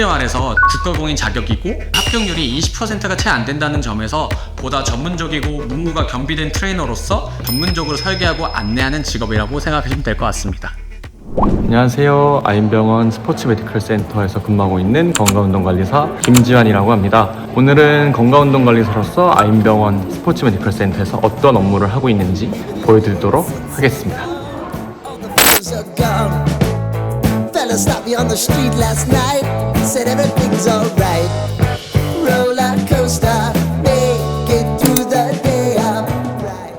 쉽게 말해서 국가공인 자격이고 합격률이 20%가 채 안 된다는 점에서 보다 전문적이고 문무가 겸비된 트레이너로서 전문적으로 설계하고 안내하는 직업이라고 생각하시면 될 것 같습니다. 안녕하세요. 아인병원 스포츠 메디컬 센터에서 근무하고 있는 건강운동관리사 김지환이라고 합니다. 오늘은 건강운동관리사로서 아인병원 스포츠 메디컬 센터에서 어떤 업무를 하고 있는지 보여드리도록 하겠습니다. Fellas are gone. Fella stopped me on the street last night. Said everything's alright. Roller coaster, make it through the day. I'm right.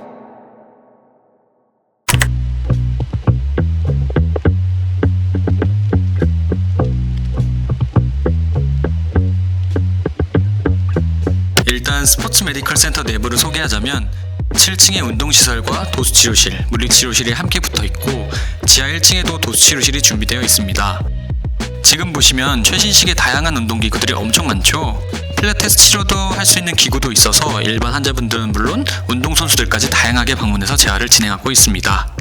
일단 스포츠 메디컬 센터 내부를 소개하자면 7층에 운동시설과 도수치료실, 물리치료실이 함께 붙어 있고 지하 1층에도 도수치료실이 준비되어 있습니다. 지금 보시면 최신식의 다양한 운동기구들이 엄청 많죠. 필라테스 치료도 할 수 있는 기구도 있어서 일반 환자분들은 물론 운동선수들까지 다양하게 방문해서 재활을 진행하고 있습니다.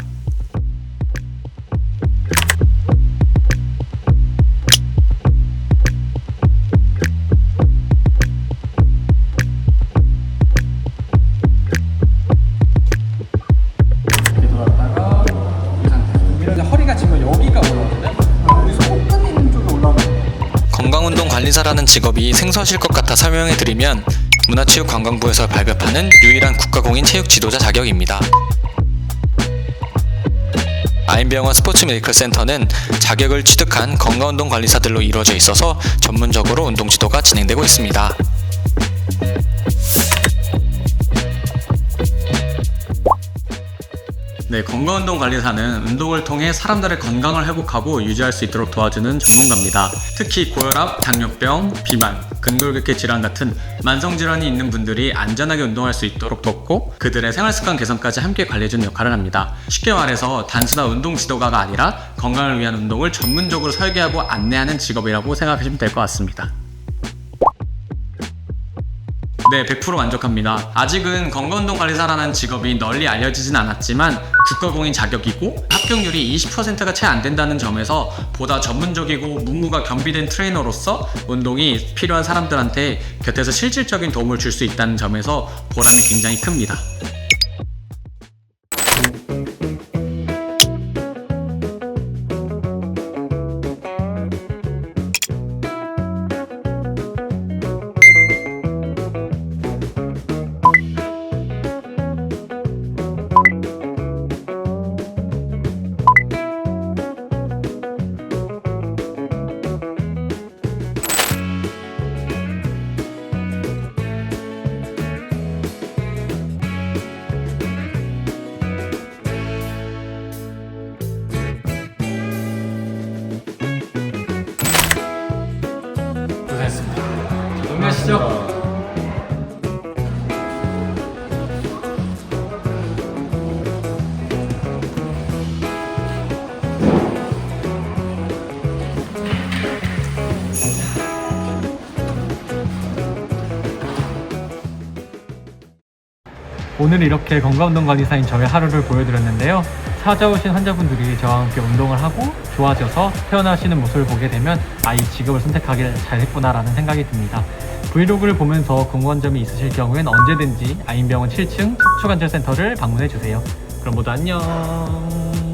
허리가 지금 여기가 올라오는데 우리 손끝 관리사라는 직업이 생소하실 것 같아 설명해드리면 문화체육관광부에서 발급하는 유일한 국가공인 체육지도자 자격입니다. 아인병원 스포츠 메디컬 센터는 자격을 취득한 건강운동 관리사들로 이루어져 있어서 전문적으로 운동 지도가 진행되고 있습니다. 네, 건강운동관리사는 운동을 통해 사람들의 건강을 회복하고 유지할 수 있도록 도와주는 전문가입니다. 특히 고혈압, 당뇨병, 비만, 근골격계 질환 같은 만성 질환이 있는 분들이 안전하게 운동할 수 있도록 돕고 그들의 생활 습관 개선까지 함께 관리해주는 역할을 합니다. 쉽게 말해서 단순한 운동 지도가가 아니라 건강을 위한 운동을 전문적으로 설계하고 안내하는 직업이라고 생각하시면 될 것 같습니다. 네, 100% 만족합니다. 아직은 건강운동 관리사라는 직업이 널리 알려지진 않았지만 국가공인 자격이고 합격률이 20%가 채 안 된다는 점에서 보다 전문적이고 문무가 겸비된 트레이너로서 운동이 필요한 사람들한테 곁에서 실질적인 도움을 줄 수 있다는 점에서 보람이 굉장히 큽니다. 정리하시죠. 오늘 이렇게 건강운동관리사인 저의 하루를 보여드렸는데요. 찾아오신 환자분들이 저와 함께 운동을 하고 좋아져서 태어나시는 모습을 보게 되면 아, 이 직업을 선택하길 잘했구나라는 생각이 듭니다. 브이로그를 보면서 궁금한 점이 있으실 경우엔 언제든지 아인병원 7층 척추관절센터를 방문해 주세요. 그럼 모두 안녕.